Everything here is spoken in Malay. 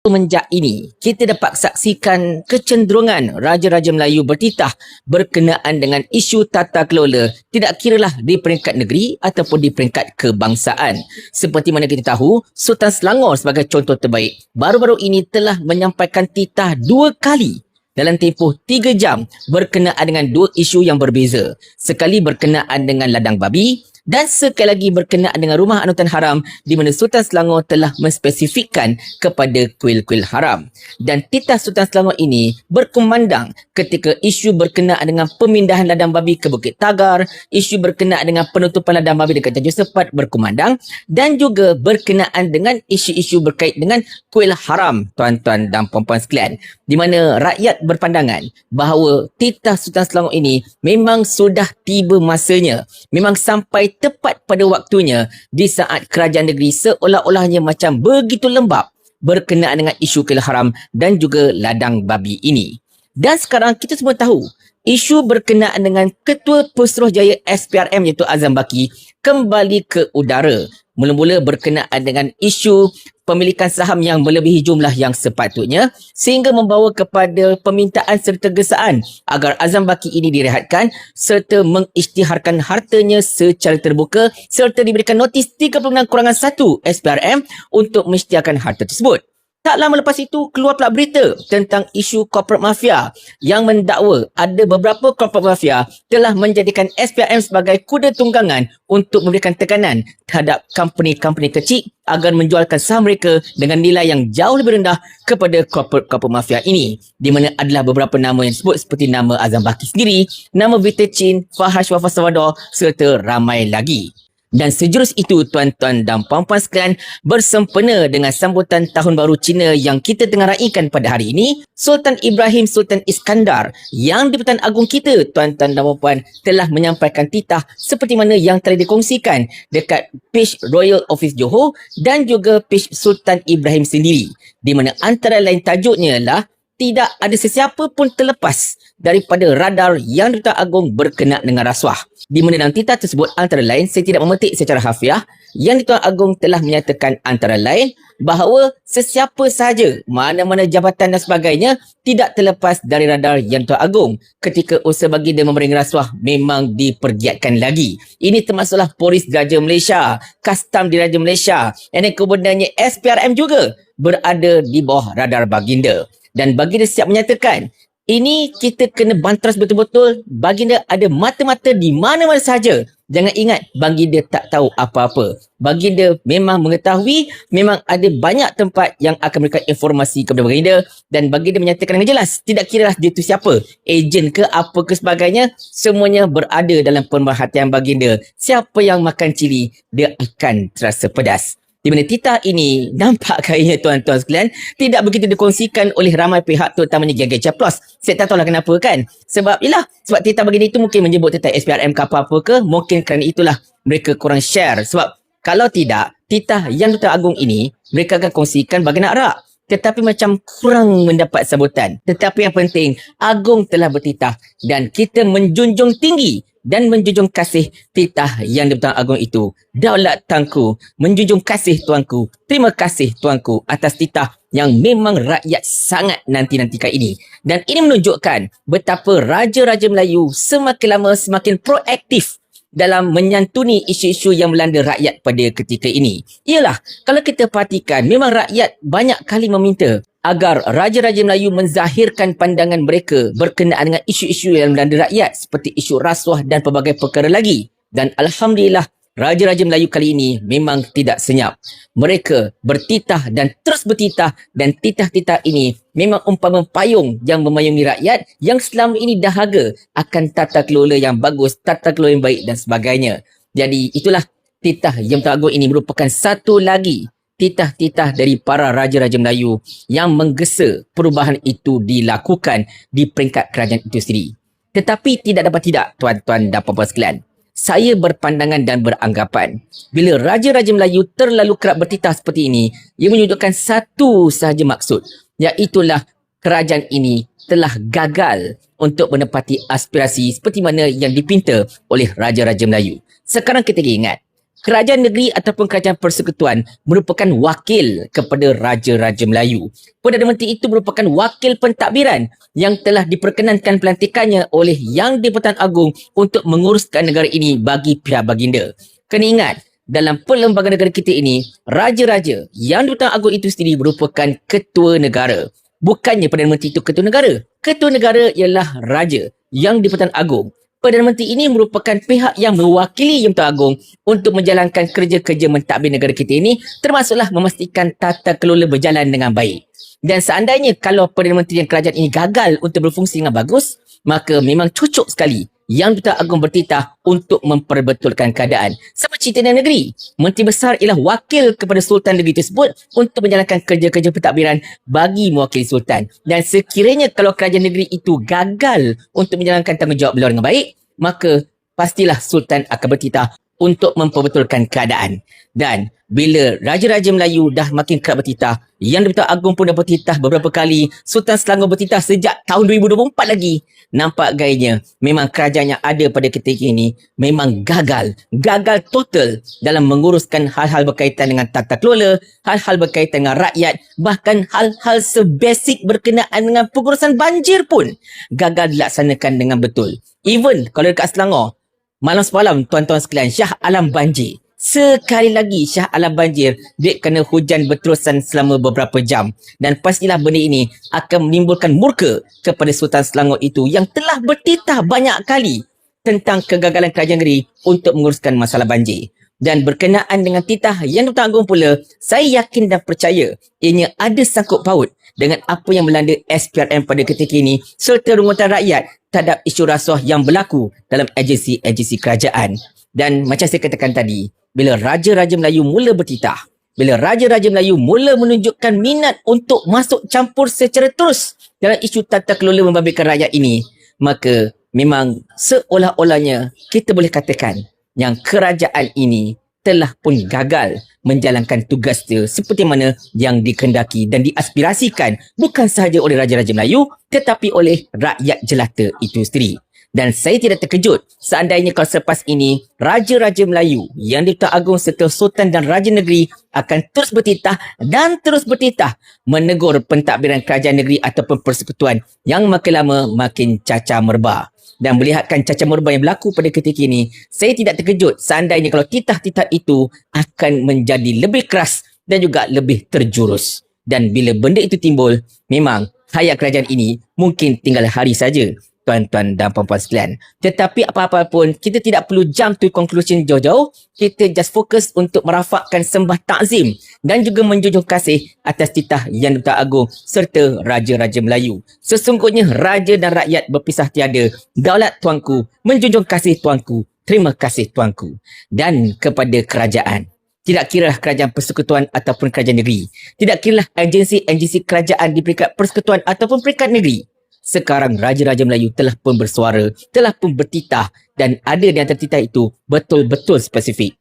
Semenjak ini, kita dapat saksikan kecenderungan Raja-Raja Melayu bertitah berkenaan dengan isu tata kelola tidak kiralah di peringkat negeri ataupun di peringkat kebangsaan. Seperti mana kita tahu, Sultan Selangor sebagai contoh terbaik baru-baru ini telah menyampaikan titah dua kali dalam tempoh tiga jam berkenaan dengan dua isu yang berbeza. Sekali berkenaan dengan ladang babi dan sekali lagi berkenaan dengan rumah anutan haram di mana Sultan Selangor telah menspesifikkan kepada kuil-kuil haram. Dan titah Sultan Selangor ini berkumandang ketika isu berkenaan dengan pemindahan ladang babi ke Bukit Tagar, isu berkenaan dengan penutupan ladang babi dekat Tanjung Sepat berkumandang dan juga berkenaan dengan isu-isu berkait dengan kuil haram tuan-tuan dan puan-puan sekalian. Di mana rakyat berpandangan bahawa titah Sultan Selangor ini memang sudah tiba masanya. Memang sampai tepat pada waktunya di saat kerajaan negeri seolah-olahnya macam begitu lembab berkenaan dengan isu kuil haram dan juga ladang babi ini. Dan sekarang kita semua tahu isu berkenaan dengan Ketua Pesuruhjaya SPRM iaitu Azam Baki kembali ke udara. Mula-mula berkenaan dengan isu pemilikan saham yang melebihi jumlah yang sepatutnya sehingga membawa kepada permintaan serta gesaan agar Azam Baki ini direhatkan serta mengisytiharkan hartanya secara terbuka serta diberikan notis 36 kurangan 1 SPRM untuk mengisytiharkan harta tersebut. Tak lama lepas itu keluar pula berita tentang isu corporate mafia yang mendakwa ada beberapa corporate mafia telah menjadikan SPRM sebagai kuda tunggangan untuk memberikan tekanan terhadap company-company kecil agar menjualkan saham mereka dengan nilai yang jauh lebih rendah kepada corporate-corporate mafia ini. Di mana adalah beberapa nama yang disebut seperti nama Azam Baki sendiri, nama Vita Chin, Fahad Syafah Sawador serta ramai lagi. Dan sejurus itu tuan-tuan dan puan-puan sekalian bersempena dengan sambutan tahun baru Cina yang kita tengah raikan pada hari ini, Sultan Ibrahim Sultan Iskandar yang di-Pertuan Agong kita tuan-tuan dan puan-puan telah menyampaikan titah seperti mana yang telah dikongsikan dekat page Royal Office Johor dan juga page Sultan Ibrahim sendiri. Di mana antara lain tajuknya ialah tidak ada sesiapa pun terlepas daripada radar yang Duta Agong berkenaan dengan rasuah. Di mana dalam titah tersebut antara lain saya tidak memetik secara hafiah yang Duta Agong telah menyatakan antara lain bahawa sesiapa sahaja mana-mana jabatan dan sebagainya tidak terlepas dari radar yang Duta Agong ketika usaha bagi dia memberi rasuah memang dipergiatkan lagi. Ini termasuklah polis Raja Malaysia, kastam di Raja Malaysia dan kemudiannya SPRM juga berada di bawah radar baginda dan baginda siap menyatakan ini kita kena bantras betul-betul baginda ada mata-mata di mana-mana saja jangan ingat baginda tak tahu apa-apa. Baginda memang mengetahui memang ada banyak tempat yang akan memberikan informasi kepada baginda dan baginda menyatakan dengan jelas tidak kira dia tu siapa ejen ke apa ke sebagainya semuanya berada dalam pemerhatian baginda. Siapa yang makan cili dia akan terasa pedas di mana titah ini nampak kayaknya tuan-tuan sekalian tidak begitu dikongsikan oleh ramai pihak terutamanya GG Plus. Saya tak tahulah kenapa kan. Sebab ialah sebab titah begini itu mungkin menyebut tentang SPRM ke apa-apa ke mungkin kerana itulah mereka kurang share. Sebab kalau tidak titah yang Duta Agung ini mereka akan kongsikan bagi nak rak. Tetapi macam kurang mendapat sambutan. Tetapi yang penting, Agung telah bertitah dan kita menjunjung tinggi dan menjunjung kasih titah yang di-Pertuan Agong itu. Daulat tangku, menjunjung kasih tuanku. Terima kasih tuanku atas titah yang memang rakyat sangat nanti-nantikan ini. Dan ini menunjukkan betapa Raja-Raja Melayu semakin lama semakin proaktif dalam menyantuni isu-isu yang melanda rakyat pada ketika ini. Ialah, kalau kita perhatikan, memang rakyat banyak kali meminta agar Raja-Raja Melayu menzahirkan pandangan mereka berkenaan dengan isu-isu yang melanda rakyat seperti isu rasuah dan pelbagai perkara lagi. Dan Alhamdulillah, Raja-Raja Melayu kali ini memang tidak senyap. Mereka bertitah dan terus bertitah dan titah-titah ini memang umpama payung yang memayungi rakyat yang selama ini dahaga akan tata kelola yang bagus, tata kelola yang baik dan sebagainya. Jadi itulah titah yang tak ini merupakan satu lagi titah-titah dari para raja-raja Melayu yang menggesa perubahan itu dilakukan di peringkat kerajaan itu sendiri. Tetapi tidak dapat tidak, tuan-tuan dan puan-puan sekalian. Saya berpandangan dan beranggapan bila raja-raja Melayu terlalu kerap bertitah seperti ini, ia menunjukkan satu sahaja maksud, iaitulah kerajaan ini telah gagal untuk menepati aspirasi seperti mana yang dipinta oleh raja-raja Melayu. Sekarang kita ingat, kerajaan negeri ataupun kerajaan persekutuan merupakan wakil kepada Raja-Raja Melayu. Perdana Menteri itu merupakan wakil pentadbiran yang telah diperkenankan pelantikannya oleh Yang di-Pertuan Agong untuk menguruskan negara ini bagi pihak baginda. Kena ingat, dalam perlembagaan negara kita ini, raja-raja yang di-Pertuan Agong itu sendiri merupakan ketua negara. Bukannya Perdana Menteri itu ketua negara. Ketua negara ialah raja yang di-Pertuan Agong. Perdana Menteri ini merupakan pihak yang mewakili Yang Pertuan Agong untuk menjalankan kerja-kerja mentadbir negara kita ini termasuklah memastikan tata kelola berjalan dengan baik. Dan seandainya kalau Perdana Menteri dan kerajaan ini gagal untuk berfungsi dengan bagus, maka memang cocok sekali yang Pertuan Agong bertitah untuk memperbetulkan keadaan. Sama cerita dengan negeri. Menteri Besar ialah wakil kepada Sultan negeri tersebut untuk menjalankan kerja-kerja pentadbiran bagi mewakili Sultan. Dan sekiranya kalau kerajaan negeri itu gagal untuk menjalankan tanggungjawab beliau dengan baik, maka pastilah Sultan akan bertitah untuk memperbetulkan keadaan. Dan bila Raja-Raja Melayu dah makin kerap bertitah, Yang di-Pertuan Agong pun dah bertitah beberapa kali, Sultan Selangor bertitah sejak tahun 2024 lagi. Nampak gayanya, memang kerajaan yang ada pada ketika ini memang gagal. Gagal total dalam menguruskan hal-hal berkaitan dengan tata kelola, hal-hal berkaitan dengan rakyat, bahkan hal-hal sebasic berkenaan dengan pengurusan banjir pun gagal dilaksanakan dengan betul. Even kalau dekat Selangor, Malam semalam tuan-tuan sekalian Syah Alam banjir. Sekali lagi Syah Alam banjir dia kena hujan berterusan selama beberapa jam dan pastilah benda ini akan menimbulkan murka kepada Sultan Selangor itu yang telah bertitah banyak kali tentang kegagalan kerajaan negeri untuk menguruskan masalah banjir. Dan berkenaan dengan titah yang ditanggung pula, saya yakin dan percaya ianya ada sangkut paut dengan apa yang melanda SPRM pada ketika ini serta rungutan rakyat terhadap isu rasuah yang berlaku dalam agensi-agensi kerajaan. Dan macam saya katakan tadi, bila Raja-Raja Melayu mula bertitah, bila Raja-Raja Melayu mula menunjukkan minat untuk masuk campur secara terus dalam isu tata kelola membabitkan rakyat ini, maka memang seolah-olahnya kita boleh katakan yang kerajaan ini telah pun gagal menjalankan tugas dia seperti mana yang dikendaki dan diaspirasikan bukan sahaja oleh Raja-Raja Melayu tetapi oleh rakyat jelata itu sendiri. Dan saya tidak terkejut seandainya kalau selepas ini Raja-Raja Melayu yang di Agung serta Sultan dan Raja Negeri akan terus bertitah dan terus bertitah menegur pentadbiran kerajaan negeri ataupun persekutuan yang makin lama makin caca merbah dan melihatkan caca merbah yang berlaku pada ketika ini, saya tidak terkejut. Seandainya kalau titah-titah itu akan menjadi lebih keras dan juga lebih terjurus. Dan bila benda itu timbul, memang hayat kerajaan ini mungkin tinggal hari saja tuan-tuan dan puan-puan sekalian. Tetapi apa-apa pun, kita tidak perlu jump to conclusion jauh-jauh. Kita just fokus untuk merafakkan sembah takzim dan juga menjunjung kasih atas titah Yang Duta Agung serta Raja-Raja Melayu. Sesungguhnya Raja dan rakyat berpisah tiada. Daulat tuanku, menjunjung kasih tuanku, terima kasih tuanku. Dan kepada kerajaan. Tidak kira kerajaan persekutuan ataupun kerajaan negeri. Tidak kira agensi-agensi kerajaan di peringkat persekutuan ataupun peringkat negeri sekarang Raja-Raja Melayu telah pun bersuara, telah pun bertitah dan ada di antara titah itu betul-betul spesifik.